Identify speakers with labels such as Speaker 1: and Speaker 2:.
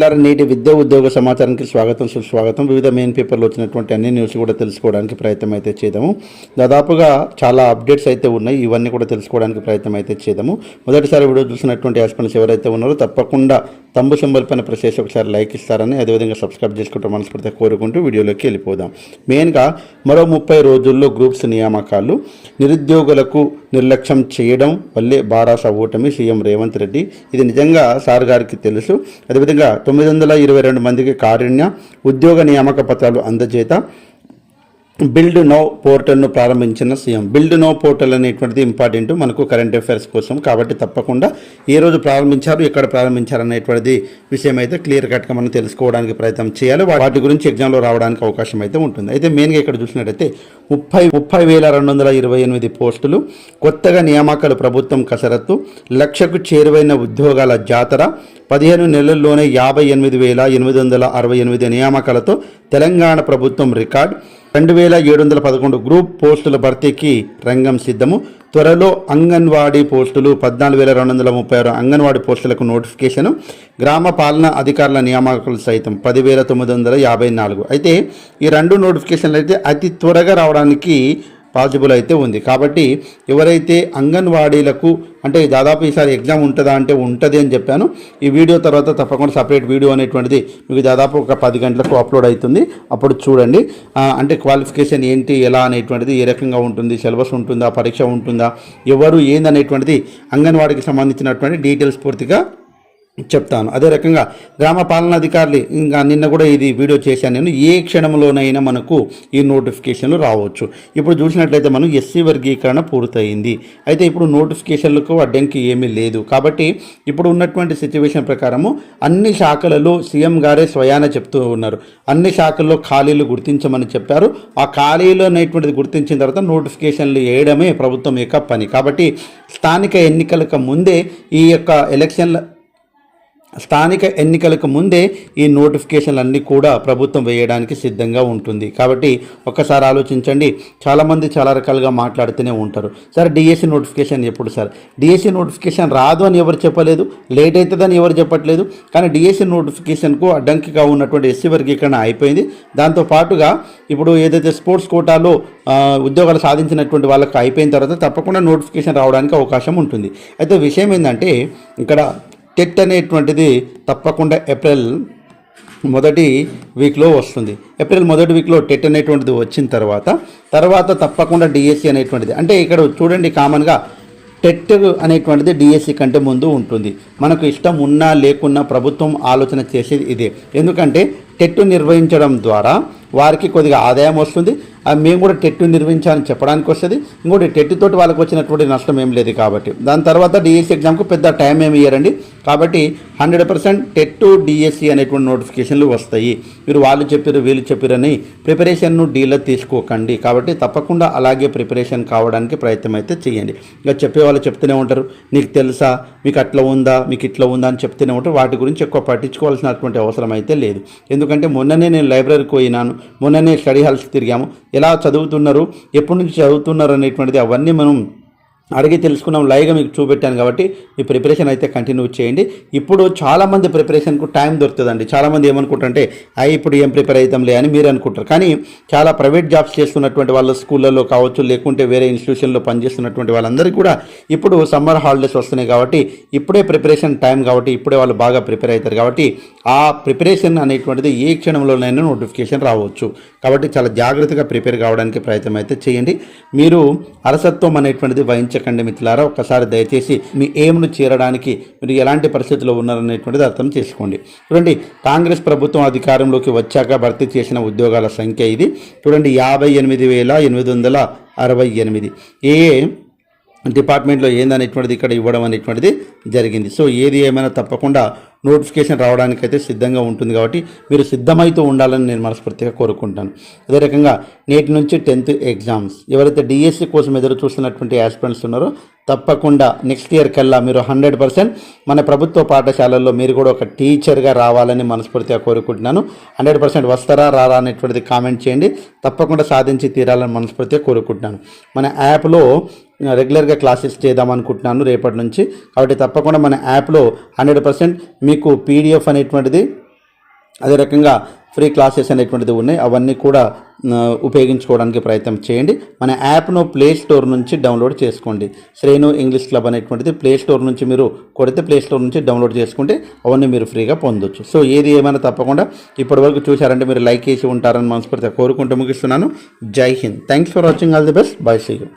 Speaker 1: నేటి విద్యా ఉద్యోగ సమాచారానికి స్వాగతం సుస్వాగతం. వివిధ మెయిన్ పేపర్లో వచ్చినటువంటి అన్ని న్యూస్ కూడా తెలుసుకోవడానికి ప్రయత్నం అయితే చేద్దాము. దాదాపుగా చాలా అప్డేట్స్ అయితే ఉన్నాయి. ఇవన్నీ కూడా తెలుసుకోవడానికి ప్రయత్నం అయితే చేద్దాము. మొదటిసారి వీడియో చూసినటువంటి యాస్పెంట్స్ ఎవరైతే ఉన్నారో తప్పకుండా తంబు సింబల్ పైన ప్రెస్ చేసి ఒకసారి లైక్ ఇస్తారని అదేవిధంగా సబ్స్క్రైబ్ చేసుకుంటూ మనస్ఫూర్తిగా కోరుకుంటూ వీడియోలోకి వెళ్ళిపోదాం. మెయిన్గా మరో ముప్పై రోజుల్లో గ్రూప్స్ నియామకాలు. నిరుద్యోగులకు నిర్లక్ష్యం చేయడం వల్లే బారాస ఓటమి సీఎం రేవంత్ రెడ్డి. ఇది నిజంగా సార్ గారికి తెలుసు. అదేవిధంగా తొమ్మిది వందల ఇరవై రెండు మందికి కారుణ్య ఉద్యోగ నియామక పత్రాలు అందజేత. బిల్డ్ నో పోర్టల్ను ప్రారంభించిన సీఎం. బిల్డ్ నో పోర్టల్ అనేటువంటిది ఇంపార్టెంట్ మనకు కరెంట్ అఫైర్స్ కోసం. కాబట్టి తప్పకుండా ఏ రోజు ప్రారంభించారు ఎక్కడ ప్రారంభించారు అనేటువంటిది విషయం అయితే క్లియర్ కట్గా మనం తెలుసుకోవడానికి ప్రయత్నం చేయాలి. వాటి గురించి ఎగ్జామ్లో రావడానికి అవకాశం అయితే ఉంటుంది. అయితే మెయిన్గా ఇక్కడ చూసినట్టయితే ముప్పై ముప్పై వేల రెండు వందల ఇరవై ఎనిమిది పోస్టులు కొత్తగా నియామకాలు ప్రభుత్వం కసరత్తు లక్షకు చేరువైన ఉద్యోగాల జాతర పదిహేను నెలల్లోనే యాభై ఎనిమిది వేల ఎనిమిది వందల అరవై ఎనిమిది నియామకాలతో తెలంగాణ ప్రభుత్వం రికార్డ్ రెండు వేల ఏడు వందల పదకొండు గ్రూప్ పోస్టుల భర్తీకి రంగం సిద్ధము. త్వరలో అంగన్వాడీ పోస్టులు పద్నాలుగు వేల రెండు వందల ముప్పై ఆరు అంగన్వాడీ పోస్టులకు నోటిఫికేషను. గ్రామ పాలన అధికారుల నియామకాలు సైతం పదివేల తొమ్మిది వందల యాభై నాలుగు. అయితే ఈ రెండు నోటిఫికేషన్లు అయితే అతి త్వరగా రావడానికి పాసిబుల్ అయితే ఉంది. కాబట్టి ఎవరైతే అంగన్వాడీలకు అంటే దాదాపు ఈసారి ఎగ్జామ్ ఉంటుందా అంటే ఉంటుంది అని చెప్పాను. ఈ వీడియో తర్వాత తప్పకుండా సపరేట్ వీడియో అనేటువంటిది మీకు దాదాపు ఒక పది గంటలకు అప్లోడ్ అవుతుంది. అప్పుడు చూడండి. అంటే క్వాలిఫికేషన్ ఏంటి ఎలా అనేటువంటిది ఏ రకంగా ఉంటుంది సిలబస్ ఉంటుందా పరీక్ష ఉంటుందా ఎవరు ఏందనేటువంటిది అంగన్వాడీకి సంబంధించినటువంటి డీటెయిల్స్ పూర్తిగా చెప్తాను. అదే రకంగా గ్రామ పాలనాధికారులు ఇంకా నిన్న కూడా ఇది వీడియో చేశాను నేను. ఏ క్షణంలోనైనా మనకు ఈ నోటిఫికేషన్లు రావచ్చు. ఇప్పుడు చూసినట్లయితే మనం ఎస్సీ వర్గీకరణ పూర్తయింది. అయితే ఇప్పుడు నోటిఫికేషన్లకు అడ్డంకి ఏమీ లేదు. కాబట్టి ఇప్పుడు ఉన్నటువంటి సిచ్యువేషన్ ప్రకారము అన్ని శాఖలలో సీఎం గారే స్వయాన చెప్తూ ఉన్నారు. అన్ని శాఖల్లో ఖాళీలు గుర్తించమని చెప్పారు. ఆ ఖాళీలు అనేటువంటిది గుర్తించిన తర్వాత నోటిఫికేషన్లు వేయడమే ప్రభుత్వం యొక్క పని. కాబట్టి స్థానిక ఎన్నికలకు ముందే ఈ యొక్క ఎలక్షన్ల స్థానిక ఎన్నికలకు ముందే ఈ నోటిఫికేషన్లన్నీ కూడా ప్రభుత్వం వేయడానికి సిద్ధంగా ఉంటుంది. కాబట్టి ఒక్కసారి ఆలోచించండి. చాలామంది చాలా రకాలుగా మాట్లాడుతూనే ఉంటారు. సార్ డిఎస్సి నోటిఫికేషన్ ఎప్పుడు సార్? డిఎస్సి నోటిఫికేషన్ రాదు అని ఎవరు చెప్పలేదు. లేట్ అవుతుందని ఎవరు చెప్పట్లేదు. కానీ డిఎస్సి నోటిఫికేషన్కు అడ్డంకిగా ఉన్నటువంటి ఎస్సీ వర్గీకరణ అయిపోయింది. దాంతో పాటుగా ఇప్పుడు ఏదైతే స్పోర్ట్స్ కోటాలో ఉద్యోగాలు సాధించినటువంటి వాళ్ళకి అయిపోయిన తర్వాత తప్పకుండా నోటిఫికేషన్ రావడానికి అవకాశం ఉంటుంది. అయితే విషయం ఏంటంటే ఇక్కడ టెట్ అనేటువంటిది తప్పకుండా ఏప్రిల్ మొదటి వీక్లో వస్తుంది. ఏప్రిల్ మొదటి వీక్లో టెట్ అనేటువంటిది వచ్చిన తర్వాత తర్వాత తప్పకుండా డిఎస్సి అనేటువంటిది. అంటే ఇక్కడ చూడండి కామన్గా టెట్ అనేటువంటిది డిఎస్సి కంటే ముందు ఉంటుంది. మనకు ఇష్టం ఉన్నా లేకున్నా ప్రభుత్వం ఆలోచన చేసేది ఇదే. ఎందుకంటే టెట్ నిర్వహించడం ద్వారా వారికి కొద్దిగా ఆదాయం వస్తుంది. మేము కూడా టెట్ నిర్మించాలని చెప్పడానికి వస్తుంది. ఇంకోటి టెట్ తోటి వాళ్ళకి వచ్చినటువంటి నష్టం ఏం లేదు కాబట్టి. దాని తర్వాత డిఎస్సి ఎగ్జామ్కు పెద్ద టైం ఏమి ఇయ్యారండి. కాబట్టి హండ్రెడ్ పర్సెంట్ టెట్ డిఎస్సి అనేటువంటి నోటిఫికేషన్లు వస్తాయి. మీరు వాళ్ళు చెప్పారు వీళ్ళు చెప్పారని ప్రిపరేషన్ను డీలర్ తీసుకోకండి. కాబట్టి తప్పకుండా అలాగే ప్రిపరేషన్ కావడానికి ప్రయత్నం అయితే చేయండి. ఇక చెప్పే వాళ్ళు చెప్తూనే ఉంటారు నీకు తెలుసా? మీకు అట్లా ఉందా? మీకు ఇట్లా ఉందా? అని చెప్తూనే ఉంటారు. వాటి గురించి ఎక్కువ పట్టించుకోవాల్సినటువంటి అవసరం అయితే లేదు. ఎందుకంటే మొన్ననే నేను లైబ్రరీకి పోయినాను. మొన్ననే స్టడీ హాల్స్ తిరిగాము. ఎలా చదువుతున్నారు? ఎప్పటి నుంచి చదువుతున్నారు అనేటువంటిది అవన్నీ మనం అడిగి తెలుసుకున్నాం. లైవ్గా మీకు చూపెట్టాను కాబట్టి మీ ప్రిపరేషన్ అయితే కంటిన్యూ చేయండి. ఇప్పుడు చాలామంది ప్రిపరేషన్కు టైం దొరుకుతుందండి. చాలామంది ఏమనుకుంటారంటే అయ్యి ఇప్పుడు ఏం ప్రిపేర్ అవుతాంలే అని మీరు అనుకుంటారు. కానీ చాలా ప్రైవేట్ జాబ్స్ చేస్తున్నటువంటి వాళ్ళ స్కూళ్ళలో కావచ్చు లేకుంటే వేరే ఇన్స్టిట్యూషన్లో పనిచేస్తున్నటువంటి వాళ్ళందరికీ కూడా ఇప్పుడు సమ్మర్ హాలిడేస్ వస్తున్నాయి కాబట్టి ఇప్పుడే ప్రిపరేషన్ టైం కాబట్టి ఇప్పుడే వాళ్ళు బాగా ప్రిపేర్ అవుతారు కాబట్టి ఆ ప్రిపరేషన్ అనేటువంటిది ఏ క్షణంలోనైనా నోటిఫికేషన్ రావచ్చు. కాబట్టి చాలా జాగ్రత్తగా ప్రిపేర్ కావడానికి ప్రయత్నం అయితే చేయండి. మీరు అరసత్వం అనేటువంటిది వహించకండి మిత్రులారా. ఒక్కసారి దయచేసి మీ ఎయిమ్ను చేరడానికి మీరు ఎలాంటి పరిస్థితిలో ఉన్నారనేటువంటిది అర్థం చేసుకోండి. చూడండి కాంగ్రెస్ ప్రభుత్వం అధికారంలోకి వచ్చాక భర్తీ చేసిన ఉద్యోగాల సంఖ్య ఇది. చూడండి యాభై ఎనిమిది వేల ఎనిమిది వందల అరవై ఎనిమిది. ఏ డిపార్ట్మెంట్లో ఏందనేటువంటిది ఇక్కడ ఇవ్వడం అనేటువంటిది జరిగింది. సో ఏది ఏమైనా తప్పకుండా నోటిఫికేషన్ రావడానికైతే సిద్ధంగా ఉంటుంది కాబట్టి మీరు సిద్ధమైతూ ఉండాలని నేను మనస్ఫూర్తిగా కోరుకుంటాను. అదే రకంగా నేటి నుంచి టెన్త్ ఎగ్జామ్స్ ఎవరైతే డిఎస్సి కోసం ఎదురు చూస్తున్నటువంటి యాస్పిరెంట్స్ ఉన్నారో తప్పకుండా నెక్స్ట్ ఇయర్ కల్లా మీరు హండ్రెడ్ పర్సెంట్ మన ప్రభుత్వ పాఠశాలల్లో మీరు కూడా ఒక టీచర్గా రావాలని మనస్ఫూర్తిగా కోరుకుంటున్నాను. హండ్రెడ్ పర్సెంట్ వస్తారా రారా అనేటువంటిది కామెంట్ చేయండి. తప్పకుండా సాధించి తీరాలని మనస్ఫూర్తిగా కోరుకుంటున్నాను. మన యాప్లో రెగ్యులర్గా క్లాసెస్ చేద్దాం అనుకుంటున్నాను రేపటి నుంచి. కాబట్టి తప్పకుండా మన యాప్లో హండ్రెడ్ పర్సెంట్ మీకు పీడిఎఫ్ అనేటువంటిది అదే రకంగా ఫ్రీ క్లాసెస్ అనేటువంటిది ఉన్నాయి. అవన్నీ కూడా ఉపయోగించుకోవడానికి ప్రయత్నం చేయండి. మన యాప్ను ప్లే స్టోర్ నుంచి డౌన్లోడ్ చేసుకోండి. శ్రేణు ఇంగ్లీష్ క్లబ్ అనేటువంటిది ప్లే స్టోర్ నుంచి మీరు కొడితే ప్లే స్టోర్ నుంచి డౌన్లోడ్ చేసుకుంటే అవన్నీ మీరు ఫ్రీగా పొందొచ్చు. సో ఏది ఏమైనా తప్పకుండా ఇప్పటివరకు చూశారంటే మీరు లైక్ చేసి ఉంటారని మనస్ఫూర్తిగా కోరుకుంటూ ముగిస్తున్నాను. జై Hind. Thanks for watching all the best bye see you